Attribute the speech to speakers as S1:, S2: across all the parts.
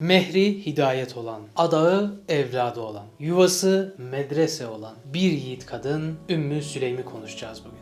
S1: Mehri hidayet olan, adağı evladı olan, yuvası medrese olan bir yiğit kadın Ümmü Süleym'i konuşacağız bugün.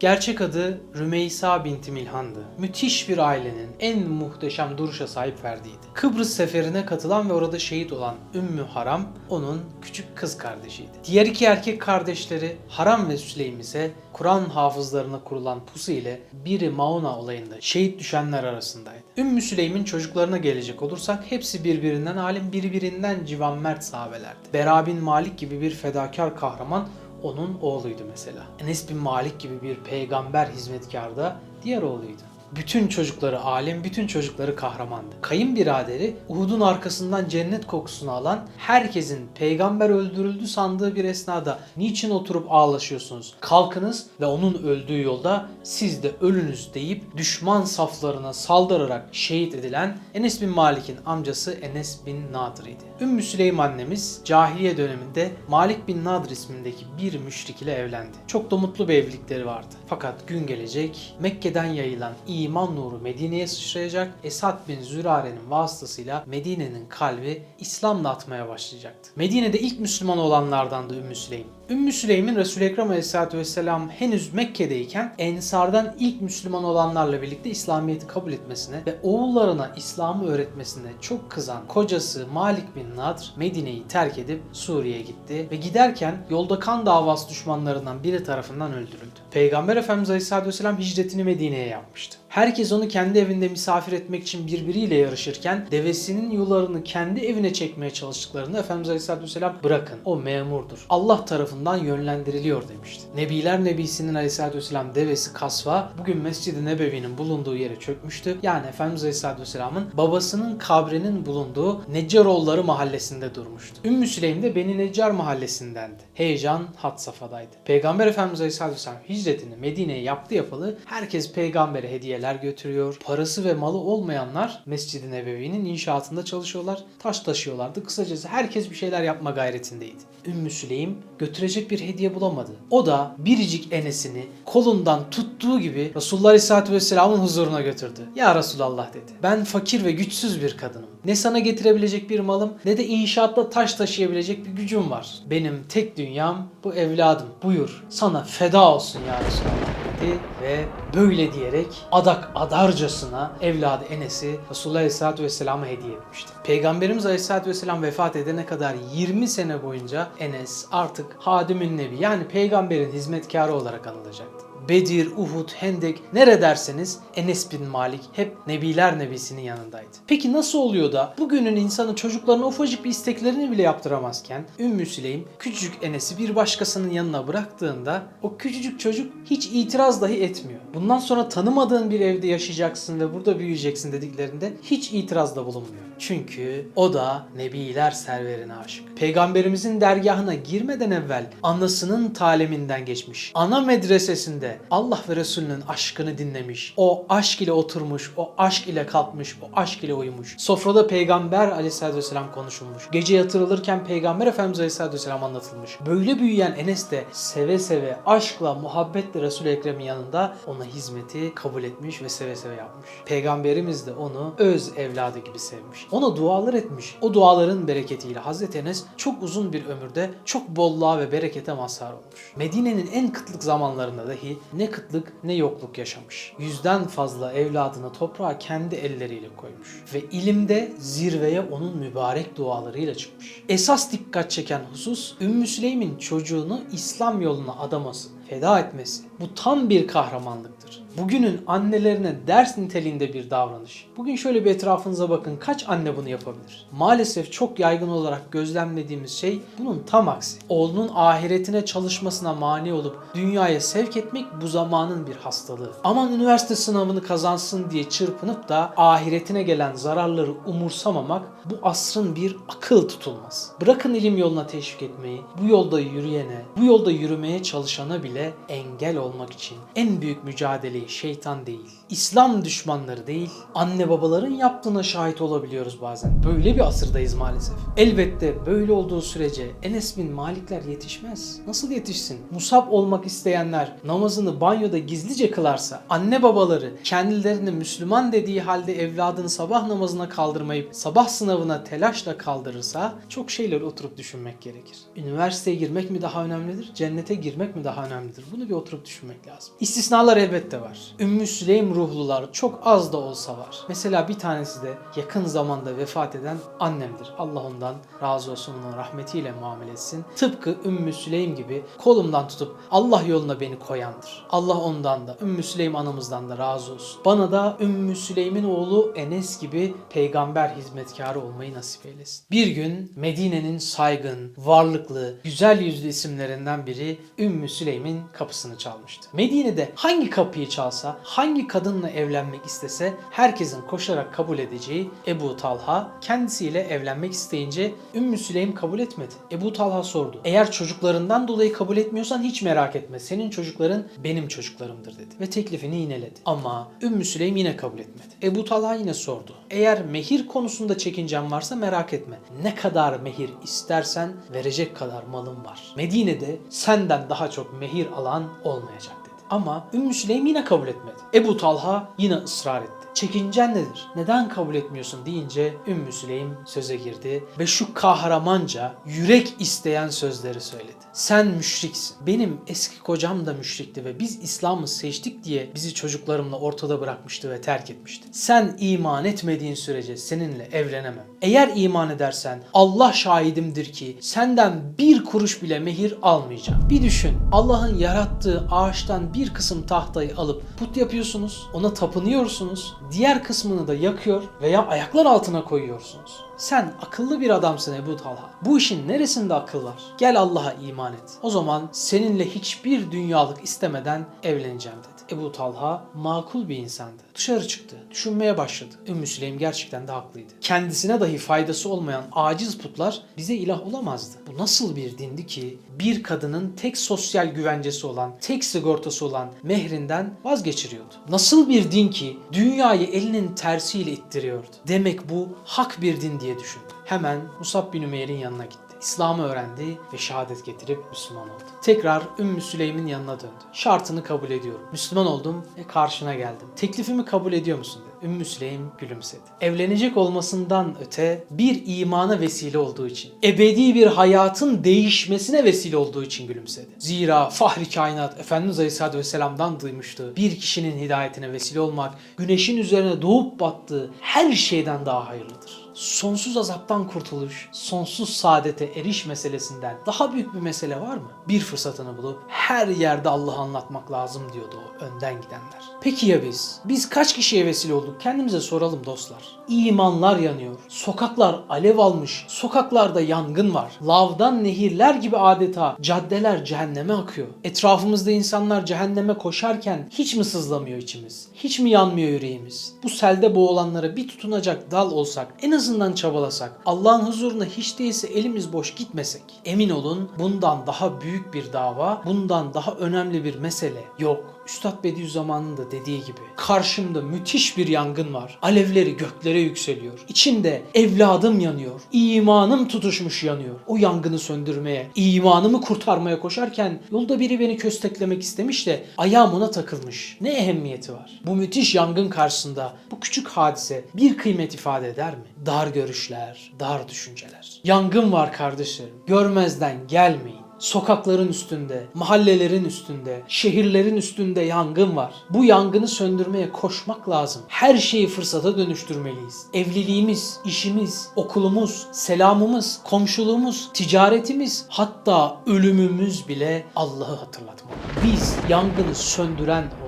S1: Gerçek adı Rümeysa binti Milhan'dı. Müthiş bir ailenin en muhteşem duruşa sahip ferdiydi. Kıbrıs seferine katılan ve orada şehit olan Ümmü Haram onun küçük kız kardeşiydi. Diğer iki erkek kardeşleri Haram ve Süleym ise Kur'an hafızlarına kurulan pusu ile biri Mauna olayında şehit düşenler arasındaydı. Ümmü Süleym'in çocuklarına gelecek olursak hepsi birbirinden alim, birbirinden civan mert sahabelerdi. Bera bin Malik gibi bir fedakar kahraman onun oğluydu mesela. Enes bin Malik gibi bir peygamber hizmetkarı da diğer oğluydu. Bütün çocukları alim, bütün çocukları kahramandı. Kayınbiraderi Uhud'un arkasından cennet kokusunu alan, herkesin peygamber öldürüldü sandığı bir esnada niçin oturup ağlaşıyorsunuz? Kalkınız ve onun öldüğü yolda siz de ölünüz deyip düşman saflarına saldırarak şehit edilen Enes bin Malik'in amcası Enes bin Nadir idi. Ümmü Süleym annemiz cahiliye döneminde Malik bin Nadir ismindeki bir müşrik ile evlendi. Çok da mutlu bir evlilikleri vardı. Fakat gün gelecek Mekke'den yayılan iman nuru Medine'ye sıçrayacak. Esad bin Zürare'nin vasıtasıyla Medine'nin kalbi İslam'la atmaya başlayacaktı. Medine'de ilk Müslüman olanlardan da Ümmü Süleym. Ümmü Süleym'in Resul-i Ekrem Aleyhisselatü Vesselam henüz Mekke'deyken Ensardan ilk Müslüman olanlarla birlikte İslamiyet'i kabul etmesine ve oğullarına İslam'ı öğretmesine çok kızan kocası Malik bin Nadr Medine'yi terk edip Suriye'ye gitti ve giderken yolda kan davası düşmanlarından biri tarafından öldürüldü. Peygamber Efendimiz Aleyhisselatü Vesselam hicretini Medine'ye yapmıştı. Herkes onu kendi evinde misafir etmek için birbiriyle yarışırken devesinin yularını kendi evine çekmeye çalıştıklarında Efendimiz Aleyhisselatü Vesselam bırakın o memurdur. Allah tarafından yönlendiriliyor demişti. Nebiler Nebisi'nin Aleyhisselatü Vesselam devesi Kasva bugün Mescid-i Nebevi'nin bulunduğu yere çökmüştü. Yani Efendimiz Aleyhisselatü Vesselam'ın babasının kabrinin bulunduğu Neccaroğulları mahallesinde durmuştu. Ümmü Süleym de Beni Neccar mahallesindendi. Heyecan had safhadaydı. Peygamber Efendimiz Aleyhisselatü Vesselam hicretini Medine'ye yaptı yapalı herkes peygambere hediyeler götürüyor. Parası ve malı olmayanlar Mescid-i Nebevi'nin inşaatında çalışıyorlar. Taş taşıyorlardı. Kısacası herkes bir şeyler yapma gayretindeydi. Ümmü Süleym götürecek bir hediye bulamadı. O da biricik Enes'ini kolundan tuttuğu gibi Resulullah Aleyhisselatü Vesselam'ın huzuruna götürdü. Ya Resulallah dedi. Ben fakir ve güçsüz bir kadınım. Ne sana getirebilecek bir malım ne de inşaatta taş taşıyabilecek bir gücüm var. Benim tek dünyam bu evladım. Buyur sana feda olsun ya Resulallah dedi ve böyle diyerek adak adarcasına evladı Enes'i Resulullah Aleyhisselatü Vesselam'a hediye etmişti. Peygamberimiz Aleyhisselatü Vesselam vefat edene kadar 20 sene boyunca Enes artık Hadimün Nebi yani peygamberin hizmetkarı olarak anılacaktı. Bedir, Uhud, Hendek nere derseniz Enes bin Malik hep Nebiler Nebisi'nin yanındaydı. Peki nasıl oluyor da bugünün insanı çocuklarına ufacık bir isteklerini bile yaptıramazken Ümmü Süleym küçücük Enes'i bir başkasının yanına bıraktığında o küçücük çocuk hiç itiraz dahi etmiyor. Bundan sonra tanımadığın bir evde yaşayacaksın ve burada büyüyeceksin dediklerinde hiç itirazda bulunmuyor. Çünkü o da Nebiler serverine aşık. Peygamberimizin dergahına girmeden evvel anasının taleminden geçmiş. Ana medresesinde Allah ve Resulünün aşkını dinlemiş. O aşk ile oturmuş, o aşk ile kalkmış, o aşk ile uyumuş. Sofrada Peygamber aleyhissalatü vesselam konuşulmuş. Gece yatırılırken Peygamber Efendimiz aleyhissalatü vesselam anlatılmış. Böyle büyüyen Enes de seve seve, aşkla, muhabbetle Resul-i Ekrem'in yanında ona hizmeti kabul etmiş ve seve seve yapmış. Peygamberimiz de onu öz evladı gibi sevmiş. Ona dualar etmiş. O duaların bereketiyle Hazreti Enes çok uzun bir ömürde çok bolluğa ve berekete mazhar olmuş. Medine'nin en kıtlık zamanlarında dahi ne kıtlık ne yokluk yaşamış. Yüzden fazla evladını toprağa kendi elleriyle koymuş. Ve ilimde zirveye onun mübarek dualarıyla çıkmış. Esas dikkat çeken husus Ümmü Süleym'in çocuğunu İslam yoluna adaması, feda etmesi. Bu tam bir kahramanlıktır. Bugünün annelerine ders niteliğinde bir davranış. Bugün şöyle bir etrafınıza bakın kaç anne bunu yapabilir? Maalesef çok yaygın olarak gözlemlediğimiz şey bunun tam aksi. Oğlunun ahiretine çalışmasına mani olup dünyaya sevk etmek bu zamanın bir hastalığı. Aman üniversite sınavını kazansın diye çırpınıp da ahiretine gelen zararları umursamamak bu asrın bir akıl tutulmaz. Bırakın ilim yoluna teşvik etmeyi, bu yolda yürüyene, bu yolda yürümeye çalışana bile engel olmak için en büyük mücadeleyi şeytan değil, İslam düşmanları değil, anne babaların yaptığına şahit olabiliyoruz bazen. Böyle bir asırdayız maalesef. Elbette böyle olduğu sürece Enes bin Malikler yetişmez. Nasıl yetişsin? Musab olmak isteyenler namazını banyoda gizlice kılarsa, anne babaları kendilerini Müslüman dediği halde evladını sabah namazına kaldırmayıp sabah sınavına telaşla kaldırırsa çok şeyler oturup düşünmek gerekir. Üniversiteye girmek mi daha önemlidir? Cennete girmek mi daha önemlidir? Bunu bir oturup düşünmek lazım. İstisnalar elbette var. Ümmü Süleym ruhlular çok az da olsa var. Mesela bir tanesi de yakın zamanda vefat eden annemdir. Allah ondan razı olsun, onun rahmetiyle muamele etsin. Tıpkı Ümmü Süleym gibi kolumdan tutup Allah yoluna beni koyandır. Allah ondan da Ümmü Süleym anamızdan da razı olsun. Bana da Ümmü Süleym'in oğlu Enes gibi peygamber hizmetkarı olmayı nasip eylesin. Bir gün Medine'nin saygın, varlıklı, güzel yüzlü isimlerinden biri Ümmü Süleym'in kapısını çalmıştı. Medine'de hangi kapıyı çalsa, hangi kadınla evlenmek istese herkesin koşarak kabul edeceği Ebu Talha kendisiyle evlenmek isteyince Ümmü Süleym kabul etmedi. Ebu Talha sordu. Eğer çocuklarından dolayı kabul etmiyorsan hiç merak etme. Senin çocukların benim çocuklarımdır dedi. Ve teklifini yineledi. Ama Ümmü Süleym yine kabul etmedi. Ebu Talha yine sordu. Eğer mehir konusunda çekincen varsa merak etme. Ne kadar mehir istersen verecek kadar malım var. Medine'de senden daha çok mehir alan olmayacak. Ama Ümmü Süleym yine kabul etmedi. Ebu Talha yine ısrar etti. Çekincen nedir? Neden kabul etmiyorsun deyince Ümmü Süleym söze girdi ve şu kahramanca yürek isteyen sözleri söyledi. Sen müşriksin. Benim eski kocam da müşrikti ve biz İslam'ı seçtik diye bizi çocuklarımla ortada bırakmıştı ve terk etmişti. Sen iman etmediğin sürece seninle evlenemem. Eğer iman edersen Allah şahidimdir ki senden bir kuruş bile mehir almayacağım. Bir düşün. Allah'ın yarattığı ağaçtan bir kısım tahtayı alıp put yapıyorsunuz. Ona tapınıyorsunuz. Diğer kısmını da yakıyor veya ayaklar altına koyuyorsunuz. Sen akıllı bir adamsın Ebu Talha. Bu işin neresinde akıl var? Gel Allah'a iman et. O zaman seninle hiçbir dünyalık istemeden evleneceğim dedi. Ebu Talha makul bir insandı. Dışarı çıktı. Düşünmeye başladı. Ümmü Süleym gerçekten de haklıydı. Kendisine dahi faydası olmayan aciz putlar bize ilah olamazdı. Bu nasıl bir dindi ki bir kadının tek sosyal güvencesi olan, tek sigortası olan mehrinden vazgeçiriyordu? Nasıl bir din ki dünyayı elinin tersiyle ittiriyordu? Demek bu hak bir din diye düşündü. Hemen Musab bin Ümeyr'in yanına gitti. İslam'ı öğrendi ve şehadet getirip Müslüman oldu. Tekrar Ümmü Süleym'in yanına döndü. Şartını kabul ediyorum. Müslüman oldum ve karşına geldim. Teklifimi kabul ediyor musun dedi. Ümmü Süleym gülümsedi. Evlenecek olmasından öte bir imana vesile olduğu için, ebedi bir hayatın değişmesine vesile olduğu için gülümsedi. Zira fahri kainat Efendimiz Aleyhisselatü Vesselam'dan duymuştu. Bir kişinin hidayetine vesile olmak, güneşin üzerine doğup battığı her şeyden daha hayırlıdır sonsuz azaptan kurtuluş, sonsuz saadete eriş meselesinden daha büyük bir mesele var mı? Bir fırsatını bulup her yerde Allah'ı anlatmak lazım diyordu o önden gidenler. Peki ya biz? Biz kaç kişiye vesile olduk? Kendimize soralım dostlar. İmanlar yanıyor. Sokaklar alev almış. Sokaklarda yangın var. Lavdan nehirler gibi adeta caddeler cehenneme akıyor. Etrafımızda insanlar cehenneme koşarken hiç mi sızlamıyor içimiz? Hiç mi yanmıyor yüreğimiz? Bu selde boğulanlara bir tutunacak dal olsak, en azından çabalasak, Allah'ın huzuruna hiç değilse elimiz boş gitmesek, emin olun bundan daha büyük bir dava, bundan daha önemli bir mesele yok. Üstad Bediüzzaman'ın da dediği gibi karşımda müthiş bir yangın var. Alevleri göklere yükseliyor. İçinde evladım yanıyor. İmanım tutuşmuş yanıyor. O yangını söndürmeye, imanımı kurtarmaya koşarken yolda biri beni kösteklemek istemiş de ayağım ona takılmış. Ne ehemmiyeti var? Bu müthiş yangın karşısında bu küçük hadise bir kıymet ifade eder mi? Dar görüşler, dar düşünceler. Yangın var kardeşlerim. Görmezden gelmeyin. Sokakların üstünde, mahallelerin üstünde, şehirlerin üstünde yangın var. Bu yangını söndürmeye koşmak lazım. Her şeyi fırsata dönüştürmeliyiz. Evliliğimiz, işimiz, okulumuz, selamımız, komşuluğumuz, ticaretimiz, hatta ölümümüz bile Allah'ı hatırlatmalı. Biz yangını söndüren.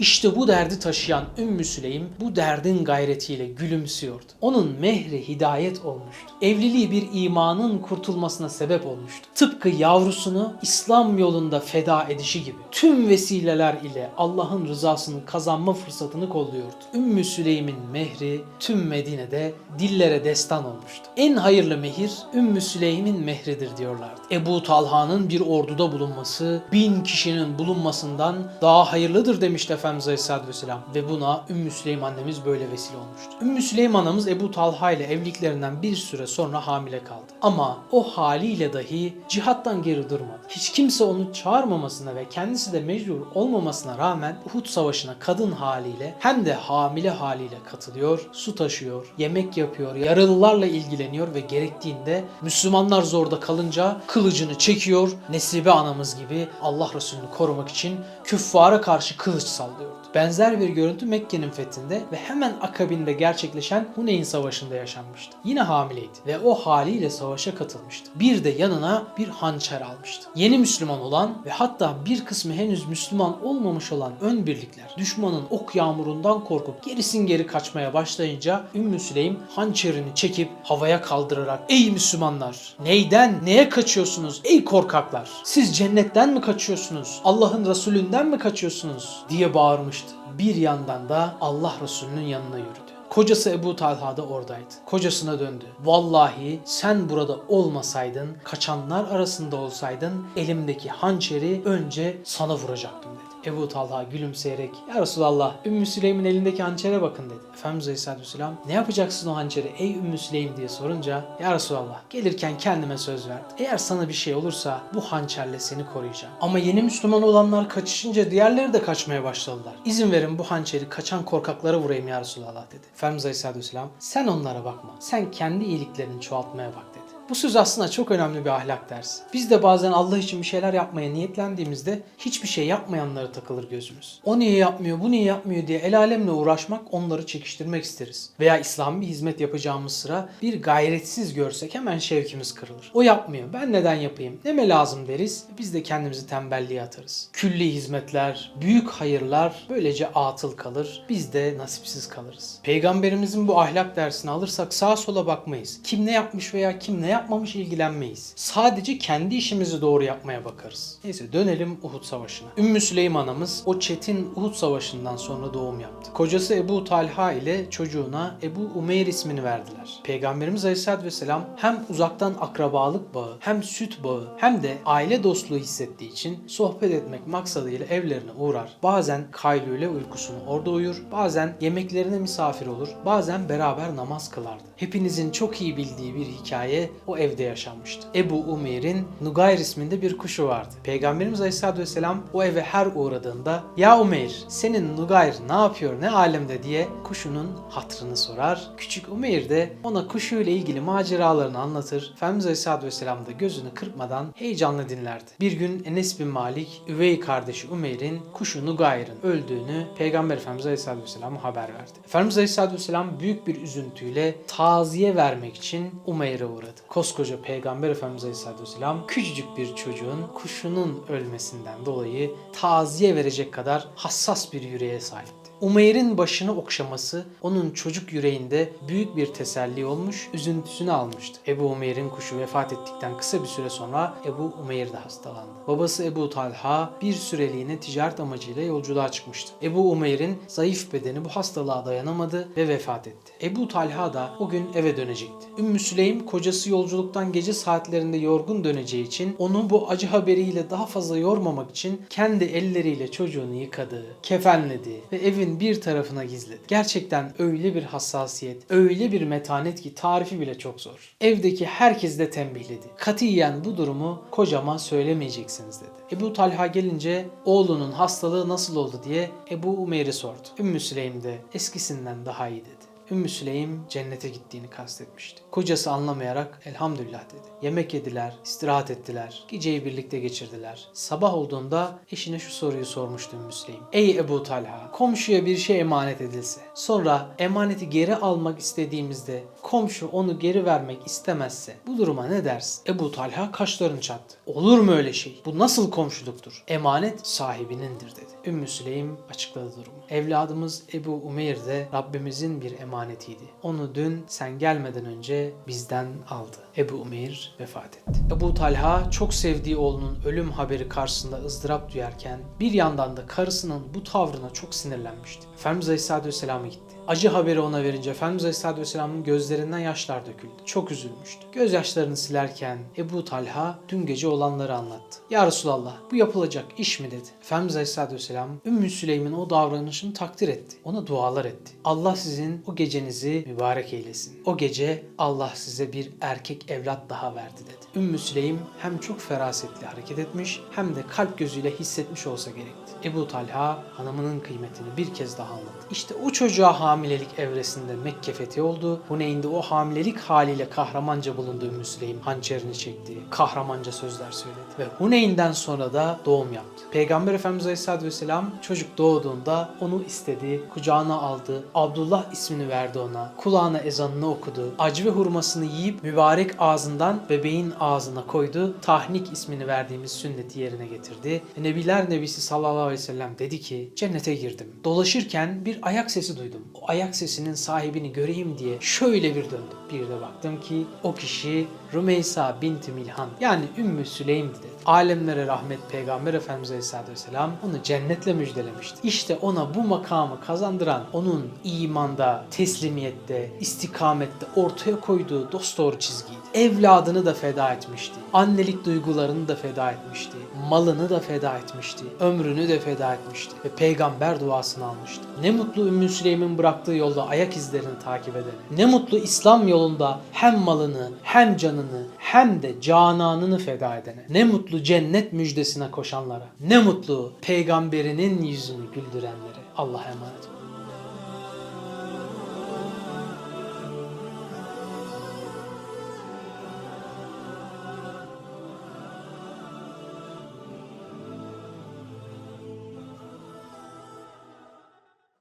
S1: İşte bu derdi taşıyan Ümmü Süleym bu derdin gayretiyle gülümsüyordu. Onun mehri hidayet olmuştu. Evliliği bir imanın kurtulmasına sebep olmuştu. Tıpkı yavrusunu İslam yolunda feda edişi gibi tüm vesileler ile Allah'ın rızasını kazanma fırsatını kolluyordu. Ümmü Süleym'in mehri tüm Medine'de dillere destan olmuştu. En hayırlı mehir Ümmü Süleym'in mehridir diyorlardı. Ebu Talha'nın bir orduda bulunması bin kişinin bulunmasından daha hayırlıdır demişti Efendimiz Efendimiz Aleyhisselatü Vesselam ve buna Ümmü Süleym annemiz böyle vesile olmuştu. Ümmü Süleym anamız Ebu Talha ile evliliklerinden bir süre sonra hamile kaldı. Ama o haliyle dahi cihattan geri durmadı. Hiç kimse onu çağırmamasına ve kendisi de mecbur olmamasına rağmen Uhud Savaşı'na kadın haliyle hem de hamile haliyle katılıyor, su taşıyor, yemek yapıyor, yaralılarla ilgileniyor ve gerektiğinde Müslümanlar zorda kalınca kılıcını çekiyor. Nesibe anamız gibi Allah Resulü'nü korumak için küffara karşı kılıç sallıyordu. Benzer bir görüntü Mekke'nin fethinde ve hemen akabinde gerçekleşen Huneyn Savaşı'nda yaşanmıştı. Yine hamileydi ve o haliyle savaşa katılmıştı. Bir de yanına bir hançer almıştı. Yeni Müslüman olan ve hatta bir kısmı henüz Müslüman olmamış olan ön birlikler düşmanın ok yağmurundan korkup gerisin geri kaçmaya başlayınca Ümmü Süleym hançerini çekip havaya kaldırarak Ey Müslümanlar! Neyden, neye kaçıyorsunuz ey korkaklar? Siz cennetten mi kaçıyorsunuz? Allah'ın Resulünden mi kaçıyorsunuz? diye bağırmıştı. Bir yandan da Allah Resulü'nün yanına yürüdü. Kocası Ebu Talha da oradaydı. Kocasına döndü. Vallahi sen burada olmasaydın, kaçanlar arasında olsaydın elimdeki hançeri önce sana vuracaktım dedi. Ebu Talha gülümseyerek Ya Resulallah Ümmü Süleym'in elindeki hançere bakın dedi. Efendimiz Aleyhisselatü Vesselam ne yapacaksın o hançeri ey Ümmü Süleym diye sorunca Ya Resulallah gelirken kendime söz verdim. Eğer sana bir şey olursa bu hançerle seni koruyacağım. Ama yeni Müslüman olanlar kaçışınca diğerleri de kaçmaya başladılar. İzin verin bu hançeri kaçan korkaklara vurayım Ya Resulallah dedi. Efendimiz Aleyhisselatü Vesselam sen onlara bakma. Sen kendi iyiliklerini çoğaltmaya bak. Bu söz aslında çok önemli bir ahlak dersi. Biz de bazen Allah için bir şeyler yapmaya niyetlendiğimizde hiçbir şey yapmayanlara takılır gözümüz. O niye yapmıyor, bu niye yapmıyor diye el alemle uğraşmak, onları çekiştirmek isteriz. Veya İslam bir hizmet yapacağımız sıra bir gayretsiz görsek hemen şevkimiz kırılır. O yapmıyor, ben neden yapayım, neme lazım deriz. Biz de kendimizi tembelliğe atarız. Külli hizmetler, büyük hayırlar böylece atıl kalır. Biz de nasipsiz kalırız. Peygamberimizin bu ahlak dersini alırsak sağa sola bakmayız. Kim ne yapmış veya kim ne yapmamış ilgilenmeyiz. Sadece kendi işimizi doğru yapmaya bakarız. Neyse dönelim Uhud Savaşı'na. Ümmü Süleym anamız o çetin Uhud Savaşı'ndan sonra doğum yaptı. Kocası Ebu Talha ile çocuğuna Ebu Umeyr ismini verdiler. Peygamberimiz Aleyhisselatü Vesselam hem uzaktan akrabalık bağı hem süt bağı hem de aile dostluğu hissettiği için sohbet etmek maksadıyla evlerine uğrar. Bazen kaylule uykusunu orada uyur, bazen yemeklerine misafir olur, bazen beraber namaz kılardı. Hepinizin çok iyi bildiği bir hikaye o evde yaşanmıştı. Ebu Umeyr'in Nugayr isminde bir kuşu vardı. Peygamberimiz Aleyhisselatü Vesselam o eve her uğradığında Ya Umeyr senin Nugayr ne yapıyor ne alemde diye kuşunun hatrını sorar. Küçük Umeyr de ona kuşuyla ilgili maceralarını anlatır. Efendimiz Aleyhisselatü Vesselam da gözünü kırpmadan heyecanla dinlerdi. Bir gün Enes bin Malik üvey kardeşi Umeyr'in kuşu Nugayr'ın öldüğünü Peygamber Efendimiz Aleyhisselatü Vesselam'a haber verdi. Efendimiz Aleyhisselatü Vesselam büyük bir üzüntüyle taziye vermek için Umeyr'e uğradı. Koskoca Peygamber Efendimiz Aleyhisselatü Vesselam küçücük bir çocuğun kuşunun ölmesinden dolayı taziye verecek kadar hassas bir yüreğe sahipti. Umeyr'in başını okşaması onun çocuk yüreğinde büyük bir teselli olmuş, üzüntüsünü almıştı. Ebu Umeyr'in kuşu vefat ettikten kısa bir süre sonra Ebu Umeyr de hastalandı. Babası Ebu Talha bir süreliğine ticaret amacıyla yolculuğa çıkmıştı. Ebu Umeyr'in zayıf bedeni bu hastalığa dayanamadı ve vefat etti. Ebu Talha da o gün eve dönecekti. Ümmü Süleym kocası yolculuktan gece saatlerinde yorgun döneceği için onu bu acı haberiyle daha fazla yormamak için kendi elleriyle çocuğunu yıkadı, kefenledi ve evin bir tarafına gizledi. Gerçekten öyle bir hassasiyet, öyle bir metanet ki tarifi bile çok zor. Evdeki herkes de tembihledi. Katiyen bu durumu kocama söylemeyeceksiniz dedi. Ebu Talha gelince oğlunun hastalığı nasıl oldu diye Ebu Umeyr'i sordu. Ümmü Süleym de eskisinden daha iyi dedi. Ümmü Süleym cennete gittiğini kastetmişti. Kocası anlamayarak elhamdülillah dedi. Yemek yediler, istirahat ettiler, geceyi birlikte geçirdiler. Sabah olduğunda eşine şu soruyu sormuştu Ümmü Süleym. Ey Ebu Talha, komşuya bir şey emanet edilse, sonra emaneti geri almak istediğimizde komşu onu geri vermek istemezse bu duruma ne dersin? Ebu Talha kaşlarını çattı. Olur mu öyle şey? Bu nasıl komşuluktur? Emanet sahibinindir dedi. Ümmü Süleym açıkladı durumu. Evladımız Ebu Umeyr de Rabbimizin bir emanetiydi. Onu dün sen gelmeden önce bizden aldı. Ebu Umeyr vefat etti. Ebu Talha çok sevdiği oğlunun ölüm haberi karşısında ızdırap duyarken bir yandan da karısının bu tavrına çok sinirlenmişti. Efendimiz Aleyhisselatü Vesselam'a gitti. Acı haberi ona verince Efendimiz Aleyhisselatü Vesselam'ın gözlerinden yaşlar döküldü. Çok üzülmüştü. Gözyaşlarını silerken Ebu Talha dün gece olanları anlattı. Ya Resulallah bu yapılacak iş mi dedi. Efendimiz Aleyhisselatü Vesselam Ümmü Süleym'in o davranışını takdir etti. Ona dualar etti. Allah sizin o gecenizi mübarek eylesin. O gece Allah size bir erkek evlat daha verdi dedi. Ümmü Süleym hem çok ferasetli hareket etmiş hem de kalp gözüyle hissetmiş olsa gerekti. Ebu Talha hanımının kıymetini bir kez daha anladı. İşte o çocuğa hamilelik evresinde Mekke fethi oldu. Huneyn'de o hamilelik haliyle kahramanca bulunduğu Ümmü Süleym hançerini çekti. Kahramanca sözler söyledi. Ve Huneyn'den sonra da doğum yaptı. Peygamber Efendimiz Aleyhisselatü Vesselam çocuk doğduğunda onu istedi, kucağına aldı. Abdullah ismini verdi ona. Kulağına ezanını okudu. Acı ve hurmasını yiyip mübarek ağzından bebeğin ağzına koydu. Tahnik ismini verdiğimiz sünneti yerine getirdi. Nebiler Nebisi sallallahu aleyhi ve sellem dedi ki cennete girdim. Dolaşırken bir ayak sesi duydum. O ayak sesinin sahibini göreyim diye şöyle bir döndüm. Bir de baktım ki o kişi Rümeysa binti Milhan yani Ümmü Süleym'di dedi. Alemlere rahmet Peygamber Efendimiz Aleyhisselatü Vesselam onu cennetle müjdelemişti. İşte ona bu makamı kazandıran onun imanda, teslimiyette, istikamette ortaya koyduğu dosdoğru çizgiydi. Evladını da feda etmişti. Annelik duygularını da feda etmişti. Malını da feda etmişti. Ömrünü de feda etmişti. Ve peygamber duasını almıştı. Ne mutlu Ümmü Süleym'in bıraktığı yolda ayak izlerini takip edene. Ne mutlu İslam yolunda hem malını hem canını hem de cananını feda edene. Ne mutlu cennet müjdesine koşanlara. Ne mutlu peygamberinin yüzünü güldürenlere. Allah'a emanet olun.